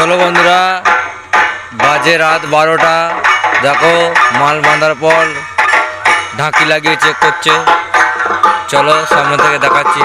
চলো বন্ধুরা, বাজে রাত বারোটা। দেখো, মাল বাঁধার পর ঢাকি লাগিয়ে চেক করছে। চলো সামনে থেকে দেখাচ্ছি।